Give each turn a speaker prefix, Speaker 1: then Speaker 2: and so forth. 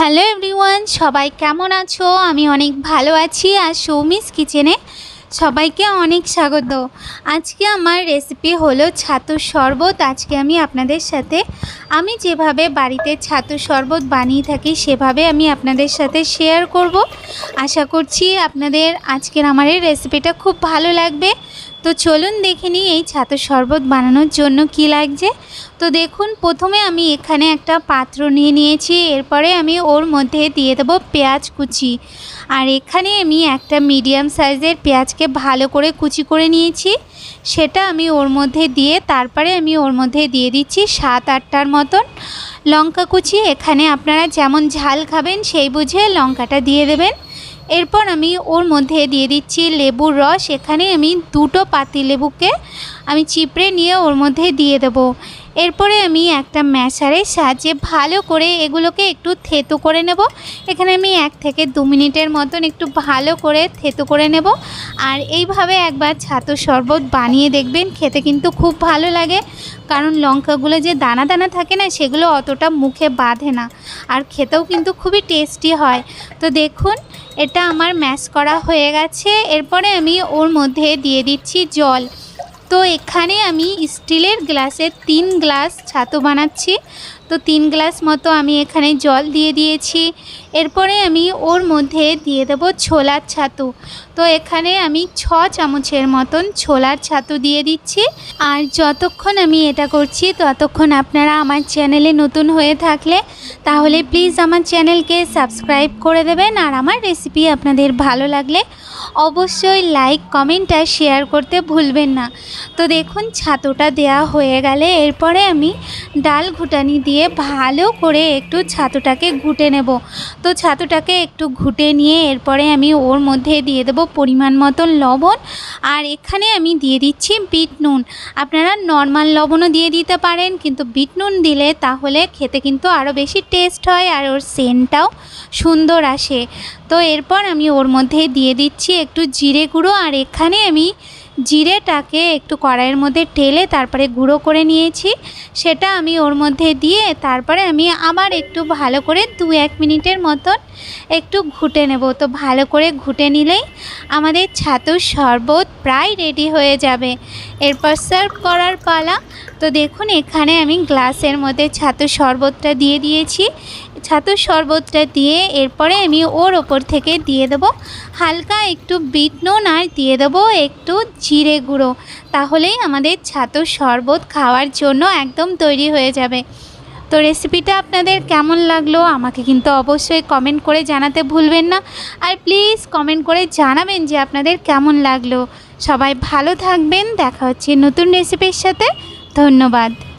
Speaker 1: Hello everyone, সবাই কেমন আছো? আমি অনেক ভালো আছি আর সৌমিস কিচেনে সবাইকে অনেক স্বাগত। আজকে আমার রেসিপি হলো ছাতুর শরবত। আজকে আমি আপনাদের সাথে, আমি যেভাবে বাড়িতে ছাতুর শরবত বানিয়ে থাকি, সেভাবে আমি আপনাদের সাথে শেয়ার করব। আশা করছি আপনাদের আজকের আমার এই রেসিপিটা খুব ভালো লাগবে। তো চলুন দেখে নিই এই ছাতুর শরবত বানানোর জন্য কি লাগছে। তো দেখুন, প্রথমে আমি এখানে একটা পাত্র নিয়ে নিয়েছি, এরপরে আমি ওর মধ্যে দিয়ে দেবো পেঁয়াজ কুচি। আর এখানে আমি একটা মিডিয়াম সাইজের পেঁয়াজকে ভালো করে কুচি করে নিয়েছি, সেটা আমি ওর মধ্যে দিয়ে, তারপরে আমি ওর মধ্যে দিয়ে দিচ্ছি সাত আটটার মতন লঙ্কা কুচি। এখানে আপনারা যেমন ঝাল খাবেন, সেই বুঝে লঙ্কাটা দিয়ে দেবেন। এরপর আমি ওর মধ্যে দিয়ে দিচ্ছি লেবুর রস। এখানে আমি দুটো পাতি লেবুকে আমি চিপড়ে নিয়ে ওর মধ্যে দিয়ে দেব। এরপরে আমি একটা ম্যাশারের সাহায্যে ভালো করে এগুলোকে একটু থেতো করে নেব। এখানে আমি এক থেকে দু মিনিটের মতন একটু ভালো করে থেতো করে নেব। আর এইভাবে একবার ছাতু শরবত বানিয়ে দেখবেন, খেতে কিন্তু খুব ভালো লাগে। কারণ লঙ্কাগুলো যে দানা দানা থাকে না, সেগুলো অতটা মুখে বাঁধে না। আর খেতেও কিন্তু খুবই টেস্টি হয়। তো দেখুন, এটা আমার ম্যাশ করা হয়ে গেছে। এরপরে আমি ওর মধ্যে দিয়ে দিচ্ছি জল। তো এখানে আমি স্টিলের গ্লাসের তিন গ্লাস ছাতু বানাচ্ছি। তো তিন গ্লাস মতো আমি এখানে জল দিয়ে দিয়েছি। এরপরে আমি ওর মধ্যে দিয়ে দেবো ছোলার ছাতু। তো এখানে আমি ছ চামচের মতন ছোলার ছাতু দিয়ে দিচ্ছি। আর যতক্ষণ আমি এটা করছি, ততক্ষণ আপনারা আমার চ্যানেলে নতুন হয়ে থাকলে তাহলে প্লিজ আমার চ্যানেলকে সাবস্ক্রাইব করে দেবেন আর আমার রেসিপি আপনাদের ভালো লাগলে অবশ্যই লাইক, কমেন্ট আর শেয়ার করতে ভুলবেন না। তো দেখুন, ছাতুটা দেয়া হয়ে গেলে এরপরে আমি ডাল ঘুটানি দিয়ে ভালো করে একটু ছাতুটাকে ঘুটে নেব। তো ছাতুটাকে একটু ঘুটে নিয়ে এরপরে আমি ওর মধ্যে দিয়ে দেবো পরিমাণ মতন লবণ। আর এখানে আমি দিয়ে দিচ্ছি বিট নুন। আপনারা নর্মাল লবণও দিয়ে দিতে পারেন, কিন্তু বিট নুন দিলে তাহলে খেতে কিন্তু আরও বেশি টেস্ট হয় আর ওর সেন্টটাও সুন্দর আসে। তো এরপর আমি ওর মধ্যে দিয়ে দিচ্ছি একটু জিরে গুঁড়ো। আর এখানে আমি জিরেটাকে একটু কড়াইয়ের মধ্যে টেলে তারপরে গুঁড়ো করে নিয়েছি। সেটা আমি ওর মধ্যে দিয়ে তারপরে আমি আবার একটু ভালো করে দু এক মিনিটের মতন একটু ঘুটে নেব। তো ভালো করে ঘুটে নিলেই আমাদের ছাতুর শরবত প্রায় রেডি হয়ে যাবে। এরপর সার্ভ করার পালা। তো দেখুন এখানে আমি গ্লাসের মধ্যে ছাতুর শরবতটা দিয়ে দিয়েছি। ছাতুর শরবতটা দিয়ে এরপরে আমি ওর ওপর থেকে দিয়ে দেবো হালকা একটু বিট নুন আর দিয়ে দেবো একটু জিরে গুঁড়ো। তাহলেই আমাদের ছাতুর শরবত খাওয়ার জন্য একদম তৈরি হয়ে যাবে। তো রেসিপিটা আপনাদের কেমন লাগল আমাকে কিন্তু অবশ্যই কমেন্ট করে জানাতে ভুলবেন না। আর প্লিজ কমেন্ট করে জানাবেন যে আপনাদের কেমন লাগল। সবাই ভালো থাকবেন, দেখা হচ্ছে নতুন রেসিপির সাথে। ধন্যবাদ।